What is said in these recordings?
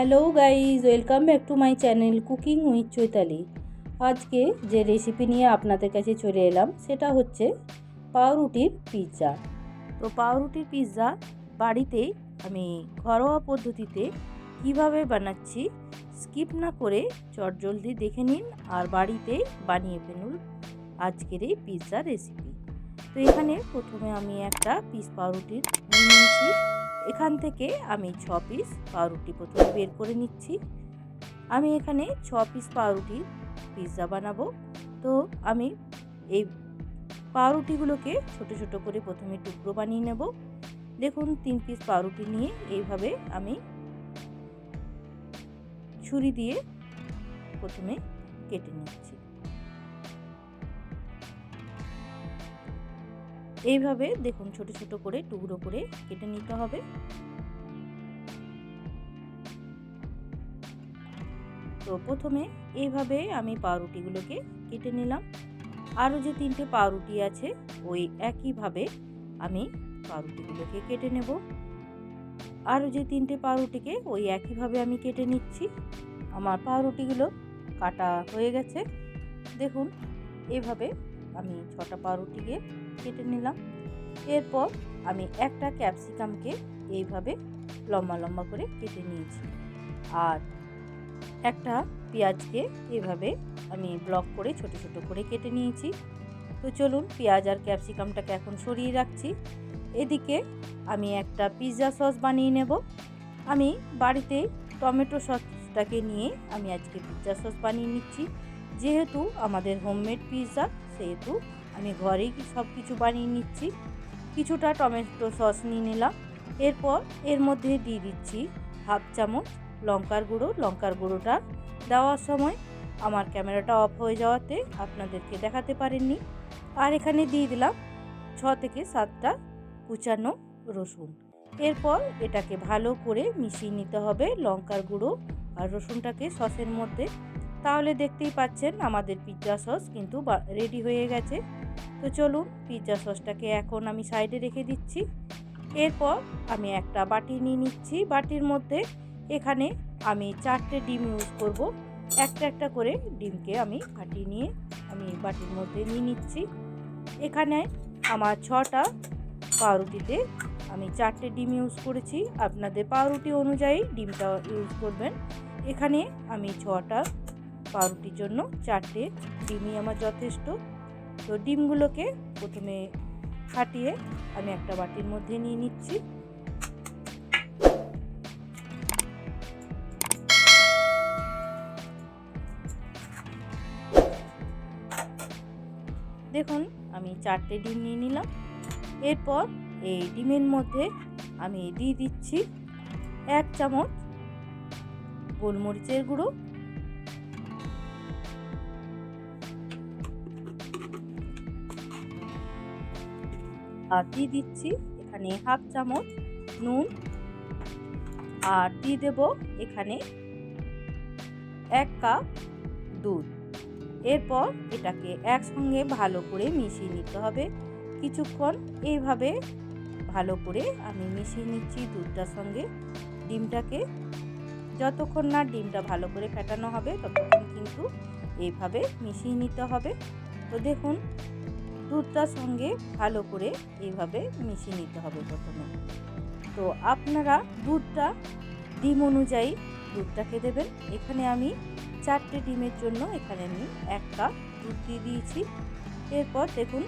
Hello guys, welcome back to my channel cooking with Chaitali. আজকে যে recipe নিয়ে আপনাদের কাছে চলে এলাম, সেটা হচ্ছে পাউরুটির পিৎজা তো পাউরুটির পিৎজা বাড়িতেই আমি ঘরোয়া পদ্ধতিতে কীভাবে বানাচ্ছি স্কিপ না করে চটজলদি দেখে নিন আর বাড়িতেই বানিয়ে ফেলুন আজকের এই পিৎজা রেসিপি তো এখানে প্রথমে আমি একটা পিস পাউরুটির নিয়ে নিয়েছি। এখান থেকে আমি ছ পিস পাউরুটি প্রথমে বের করে নিচ্ছি। আমি এখানে ছ পিস পাউরুটি পিৎজা বানাবো। তো আমি এই পাউরুটিগুলোকে ছোট ছোট করে প্রথমে টুকরো বানিয়ে নেব। দেখুন, তিন পিস পাউরুটি নিয়ে এইভাবে আমি ছুরি দিয়ে প্রথমে কেটে নিচ্ছি। এইভাবে দেখুন ছোট ছোট করে টুকরো করে কেটে নিতে হবে। তো প্রথমে এইভাবে আমি পাউরুটিগুলোকে কেটে নিলাম। আরও যে তিনটে পাউরুটি আছে, ওই একইভাবে আমি পাউরুটিগুলোকে কেটে নেব। আরও যে তিনটে পাউরুটিকে, ওই একইভাবে আমি কেটে নিচ্ছি। আমার পাউরুটিগুলো কাটা হয়ে গেছে। দেখুন এভাবে আমি ছটা পাউরুটিকে কেটে নিলাম। এরপর আমি একটা ক্যাপসিকামকে এইভাবে লম্বা লম্বা করে কেটে নিয়েছি। আর একটা পেঁয়াজকে এভাবে আমি ব্লক করে ছোট ছোট করে কেটে নিয়েছি। তো চলুন পেঁয়াজ আর ক্যাপসিকামটাকে এখন সরিয়ে রাখছি। এদিকে আমি একটা পিৎজা সস বানিয়ে নেব। আমি বাড়িতে টমেটো সসটাকে নিয়ে আমি আজকে পিৎজা সস বানিয়ে নিচ্ছি। যেহেতু আমাদের হোমমেড পিৎজা সেহেতু আমি ঘরেই সব কিছু বানিয়ে নিচ্ছি? কিছুটা টমেটো সস নিয়ে নিলাম। এরপর এর মধ্যে দিয়ে দিচ্ছি হাফ চামচ লঙ্কার গুঁড়ো। লঙ্কার গুঁড়োটা দেওয়ার সময় আমার ক্যামেরাটা অফ হয়ে যাওয়াতে আপনাদেরকে দেখাতে পারেননি আর এখানে দিয়ে দিলাম ছ থেকে সাতটা কুচানো রসুন। এরপর এটাকে ভালো করে মিশিয়ে নিতে হবে লঙ্কার গুঁড়ো আর রসুনটাকে সসের মধ্যে। তাহলে দেখতেই পাচ্ছেন আমাদের পিৎজা সস কিন্তু রেডি হয়ে গেছে। তো চলুন পিৎজা সসটাকে এখন আমি সাইডে রেখে দিচ্ছি। এরপর আমি একটা বাটি নিয়ে নিচ্ছি। বাটির মধ্যে এখানে আমি চারটে ডিম ইউজ করব। একটা একটা করে ডিমকে আমি ফাটিয়ে নিয়ে আমি বাটির মধ্যে নিয়ে নিচ্ছি। এখানে আমার ছটা পাউরুটিতে আমি চারটে ডিম ইউজ করেছি। আপনাদের পাউরুটি অনুযায়ী ডিমটা ইউজ করবেন। এখানে আমি ছটা পাউরুটির জন্য চারটে ডিমই আমার যথেষ্ট। তো ডিমগুলোকে প্রথমে ফাটিয়ে আমি একটা বাটির মধ্যে নিয়ে নিচ্ছি। দেখুন, আমি চারটে ডিম নিয়ে নিলাম। এরপর এই ডিমের মধ্যে আমি দিয়ে দিচ্ছি এক চামচ গোলমরিচের গুঁড়ো দিয়ে দিচ্ছি। এখানে হাফ চামচ নুন আর দিয়ে দেব এখানে এক কাপ দুধ। এরপর এটাকে একসঙ্গে ভালো করে মিশিয়ে নিতে হবে। কিছুক্ষণ এইভাবে ভালো করে আমি মিশিয়ে নিচ্ছি দুধটার সঙ্গে। ডিমটাকে যতক্ষণ না ডিমটা ভালো করে ফেটানো হবে, ততক্ষণ কিন্তু এইভাবে মিশিয়ে নিতে হবে। তো দেখুন দুধটার সঙ্গে ভালো করে এইভাবে মিশিয়ে নিতে হবে প্রথমে। তো আপনারা দুধটা, ডিম অনুযায়ী দুধটাকে দেবেন। এখানে আমি চারটে ডিমের জন্য এখানে আমি এক কাপ দুধ দিয়ে দিয়েছি। এরপর দেখুন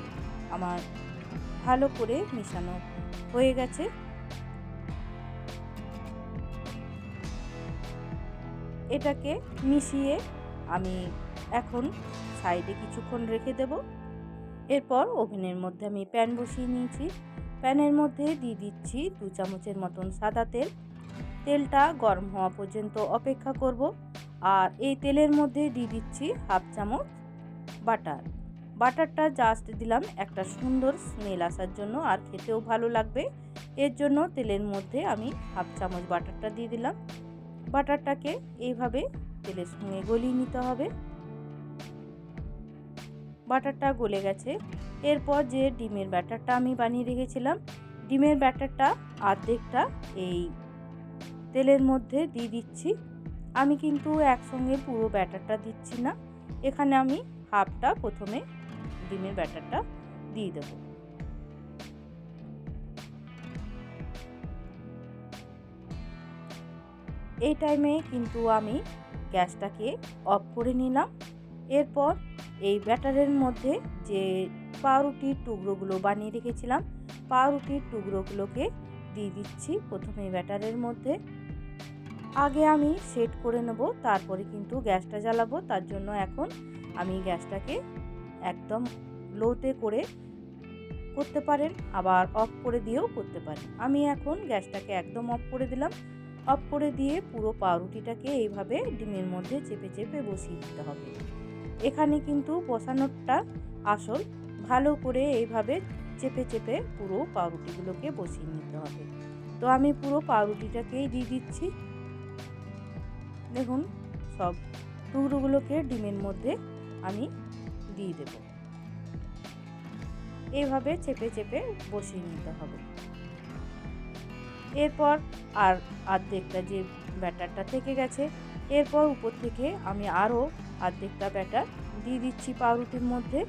আমার ভালো করে মেশানো হয়ে গেছে। এটাকে মিশিয়ে আমি এখন সাইডে কিছুক্ষণ রেখে দেব। এরপর ওভেনের মধ্যে আমি প্যান বসিয়ে নিয়েছি। প্যানের মধ্যে দিয়ে দিচ্ছি দু চামচের মতন সাদা তেল। তেলটা গরম হওয়া পর্যন্ত অপেক্ষা করব। আর এই তেলের মধ্যে দিয়ে দিচ্ছি হাফ চামচ বাটার। বাটারটা জাস্ট দিলাম একটা সুন্দর স্মেল আসার জন্য আর খেতেও ভালো লাগবে। এর জন্য তেলের মধ্যে আমি হাফ চামচ বাটারটা দিয়ে দিলাম। বাটারটাকে এইভাবে তেলের সঙ্গে গলিয়ে নিতে হবে। বাটারটা গলে গেছে। এরপর যে ডিমের ব্যাটারটা আমি বানিয়ে রেখেছিলাম, ডিমের ব্যাটারটা অর্ধেকটা এই তেলের মধ্যে দিয়ে দিচ্ছি। আমি কিন্তু একসঙ্গে পুরো ব্যাটারটা দিচ্ছি না। এখানে আমি হাফটা প্রথমে ডিমের ব্যাটারটা দিয়ে দেবো। এই টাইমে কিন্তু আমি গ্যাসটাকে অফ করে নিলাম। এরপর এই ব্যাটারের মধ্যে যে পাউরুটির টুকরোগুলো বানিয়ে রেখেছিলাম, পাউরুটির টুকরোগুলোকে দিয়ে দিচ্ছি প্রথমে ব্যাটারের মধ্যে। আগে আমি সেট করে নেব, তারপরে কিন্তু গ্যাসটা জ্বালাবো, তার জন্য এখন আমি গ্যাসটাকে একদম লোতে করে করতে পারেন, আবার অফ করে দিয়েও করতে পারেন। আমি এখন গ্যাসটাকে একদম অফ করে দিলাম। অফ করে দিয়ে পুরো পাউরুটিটাকে এইভাবে ডিমের মধ্যে চেপে চেপে বসিয়ে দিতে হবে। এখানে কিন্তু বসানোরটা আসল। ভালো করে এইভাবে চেপে চেপে পুরো পাউরুটিগুলোকে বসিয়ে নিতে হবে। তো আমি পুরো পাউরুটিটাকেই দিয়ে দিচ্ছি। দেখুন, সব টুকরোগুলোকে ডিমের মধ্যে আমি দিয়ে দেব। এইভাবে চেপে চেপে বসিয়ে নিতে হবে। এরপর আর আর্ধেকটা যে ব্যাটারটা থেকে গেছে, এরপর উপর থেকে আমি আরও আর্ধেকটা ব্যাটার দিয়ে দিচ্ছি পাউরুটির মধ্যে।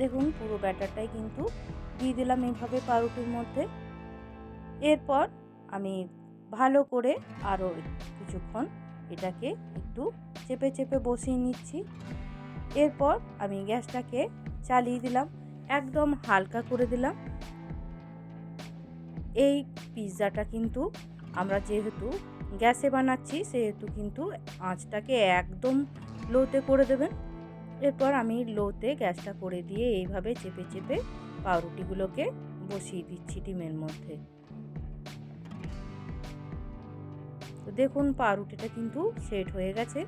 দেখুন, পুরো ব্যাটারটাই কিন্তু দিয়ে দিলাম এইভাবে পাউরুটির মধ্যে। এরপর আমি ভালো করে আরও কিছুক্ষণ এটাকে একটু চেপে চেপে বসিয়ে নিচ্ছি। এরপর আমি গ্যাসটাকে চালিয়ে দিলাম, একদম হালকা করে দিলাম। এই পিৎজাটা কিন্তু আমরা যেহেতু গ্যাসে বানাচ্ছি, সেহেতু কিন্তু আঁচটাকে একদম লোতে করে দেবেন। এরপর আমি লোতে গ্যাসটা করে দিয়ে এইভাবে চেপে চেপে পাউরুটিগুলোকে বসিয়ে দিচ্ছি ডিমের মধ্যে। দেখুন, পাউরুটিটা কিন্তু সেট হয়ে গেছে।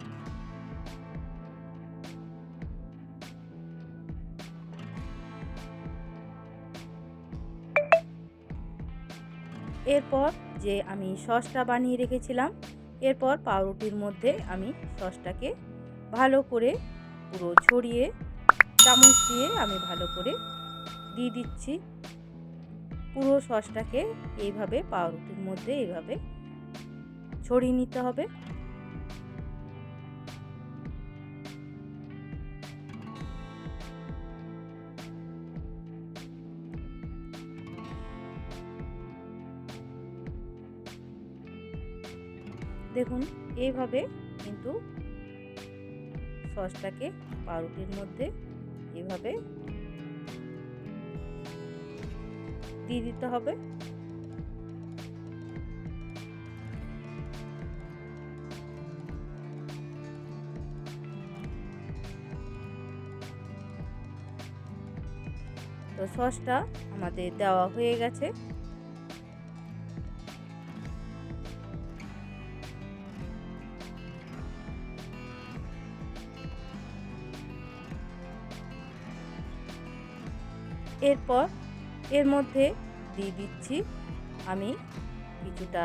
এরপর যে আমি সসটা বানিয়ে রেখেছিলাম, এরপর পাউরুটির মধ্যে আমি সসটাকে ভালো করে পুরো ছড়িয়ে, চামচ দিয়ে আমি ভালো করে দিয়ে দিচ্ছি। পুরো সসটাকে এইভাবে পাউরুটির মধ্যে এইভাবে ছড়িয়ে নিতে হবে। দেখুন, এইভাবে কিন্তু সসটাকে পাউরুটির মধ্যে এভাবে দিয়ে দিতে হবে। তো সসটা আমাদের দেওয়া হয়ে গেছে। এরপর এর মধ্যে দিয়ে দিচ্ছি আমি কিছুটা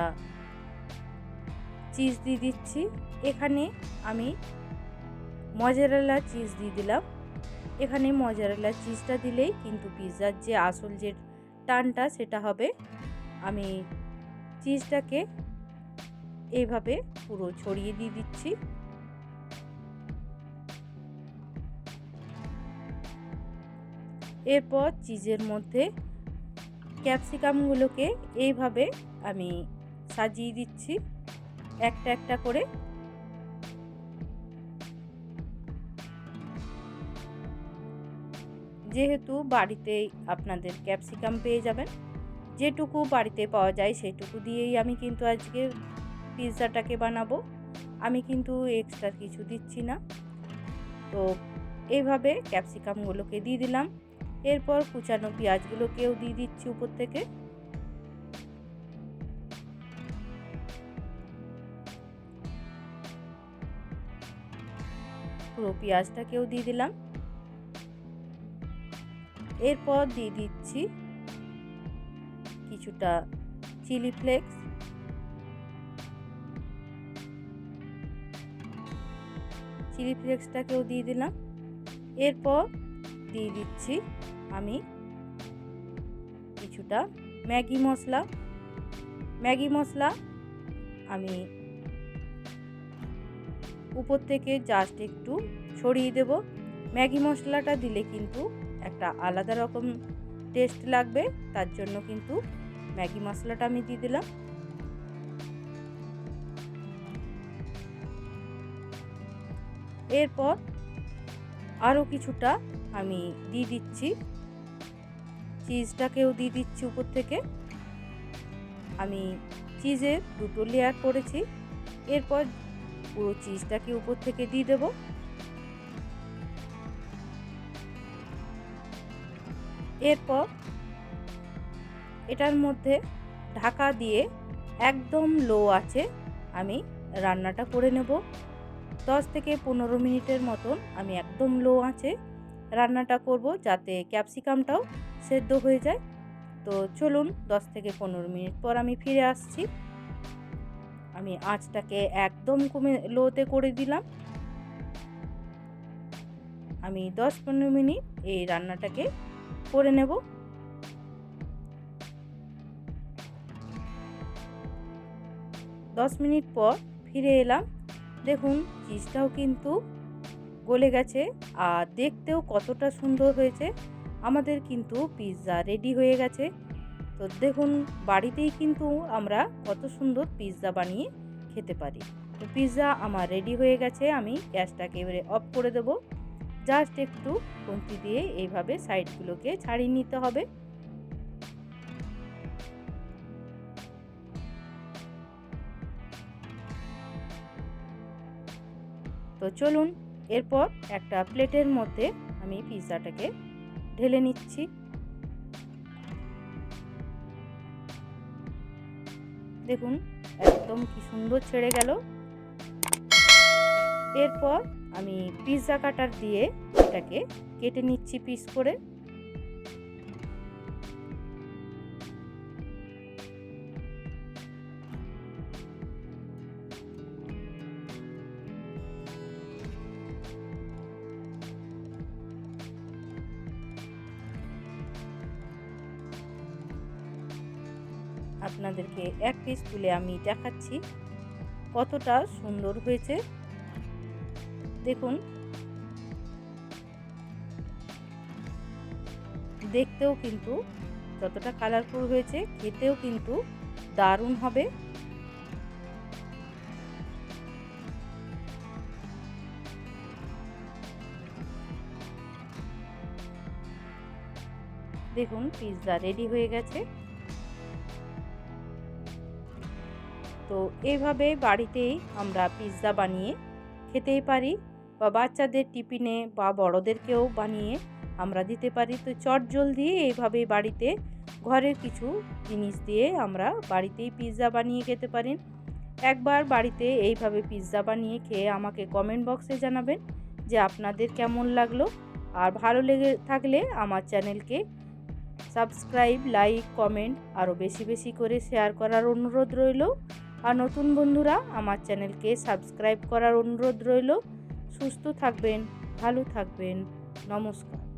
চিজ দিয়ে দিচ্ছি। এখানে আমি মজারেলা চিজ দিয়ে দিলাম। এখানে মজারেলা চিজটা দিলেই কিন্তু পিৎজার যে আসল যে টানটা সেটা হবে। আমি চিজটাকে এইভাবে পুরো ছড়িয়ে দিয়ে দিচ্ছি। এরপর চিজের মধ্যে ক্যাপসিকামগুলোকে এইভাবে আমি সাজিয়ে দিচ্ছি, একটা একটা করে। যেহেতু বাড়িতেই আপনাদের ক্যাপসিকাম পেয়ে যাবেন, যেটুকু বাড়িতে পাওয়া যায় সেটুকু দিয়েই আমি কিন্তু আজকে পিৎজাটাকে বানাবো। আমি কিন্তু এক্সট্রা কিছু দিচ্ছি না। তো এইভাবে ক্যাপসিকামগুলোকে দিয়ে দিলাম। এরপর কুচানো পেঁয়াজগুলোকেও দিয়ে দিচ্ছি উপর থেকে। পুরো পেঁয়াজটাকেও দিয়ে দিলাম। এরপর দিয়ে দিচ্ছি কিছুটা চিলি ফ্লেক্স। চিলি ফ্লেক্সটাকেও দিয়ে দিলাম। এরপর দিয়ে দিচ্ছি আমি কিছুটা ম্যাগি মশলা। ম্যাগি মশলা আমি উপর থেকে জাস্ট একটু ছড়িয়ে দেব। ম্যাগি মশলাটা দিলে কিন্তু একটা আলাদা রকম টেস্ট লাগবে, তার জন্য কিন্তু ম্যাগি মশলাটা আমি দিয়ে দিলাম। এরপর আরও কিছুটা আমি দিয়ে দিচ্ছি। চিজটাকেও দিয়ে দিচ্ছি উপর থেকে। আমি চিজের দুটো লেয়ার করেছি। এরপর পুরো চিজটাকে উপর থেকে দিয়ে দেব। এরপর এটার মধ্যে ঢাকা দিয়ে একদম লো আছে আমি রান্নাটা করে নেব। দশ থেকে পনেরো মিনিটের মতন আমি একদম লো আছে। রান্নাটা করব যাতে ক্যাপসিকামটাও সেদ্ধ হয়ে যায়। তো চলুন দশ থেকে পনেরো মিনিট পর আমি ফিরে আসছি। আমি আঁচটাকে একদম কমে, লোতে করে দিলাম। আমি দশ পনেরো মিনিট এই রান্নাটাকে করে নেব। দশ মিনিট পর ফিরে এলাম। দেখুন, চিজটাও কিন্তু গলে গেছে। আর দেখতেও কতটা সুন্দর হয়েছে। আমাদের কিন্তু পিৎজা রেডি হয়ে গেছে। তো দেখুন, বাড়িতেই কিন্তু আমরা কত সুন্দর পিৎজা বানিয়ে খেতে পারি। তো পিৎজা আমার রেডি হয়ে গেছে। আমি গ্যাসটাকে এবারে অফ করে দেব। জাস্ট একটু খুন্তি দিয়ে এইভাবে সাইডগুলোকে ছাড়িয়ে নিতে হবে। তো চলুন এরপর একটা প্লেটের মধ্যে আমি পিৎজাটাকে ঢেলে নিচ্ছি। দেখুন, একদম কি সুন্দর ছেড়ে গেল। এরপর আমি পিৎজা কাটার দিয়ে এটাকে কেটে নিচ্ছি পিস করে। আপনাদেরকে এক পিস তুলে আমি দেখাচ্ছি কতটা সুন্দর হয়েছে। দেখুন। দেখতেও কিন্তু যতটা কালারফুল হয়েছে, খেতেও কিন্তু দারুণ হবে। দেখুন পিৎজা রেডি হয়ে গেছে। তো এইভাবে বাড়িতেই আমরা পিৎজা বানিয়ে খেতেই পারি বা বাচ্চাদের টিফিনে বা বড়োদেরকেও বানিয়ে আমরা দিতে পারি। তো চট জলদি এইভাবে বাড়িতে ঘরের কিছু জিনিস দিয়ে আমরা বাড়িতেই পিৎজা বানিয়ে খেতে পারি। একবার বাড়িতে এইভাবে পিৎজা বানিয়ে খেয়ে আমাকে কমেন্ট বক্সে জানাবেন যে আপনাদের কেমন লাগল। আর ভালো লেগে থাকলে আমার চ্যানেলকে সাবস্ক্রাইব লাইক কমেন্ট আরও বেশি বেশি করে শেয়ার করার অনুরোধ রইল। আর নতুন বন্ধুরা আমার চ্যানেলকে সাবস্ক্রাইব করার অনুরোধ রইল। সুস্থ থাকবেন ভালো থাকবেন। নমস্কার।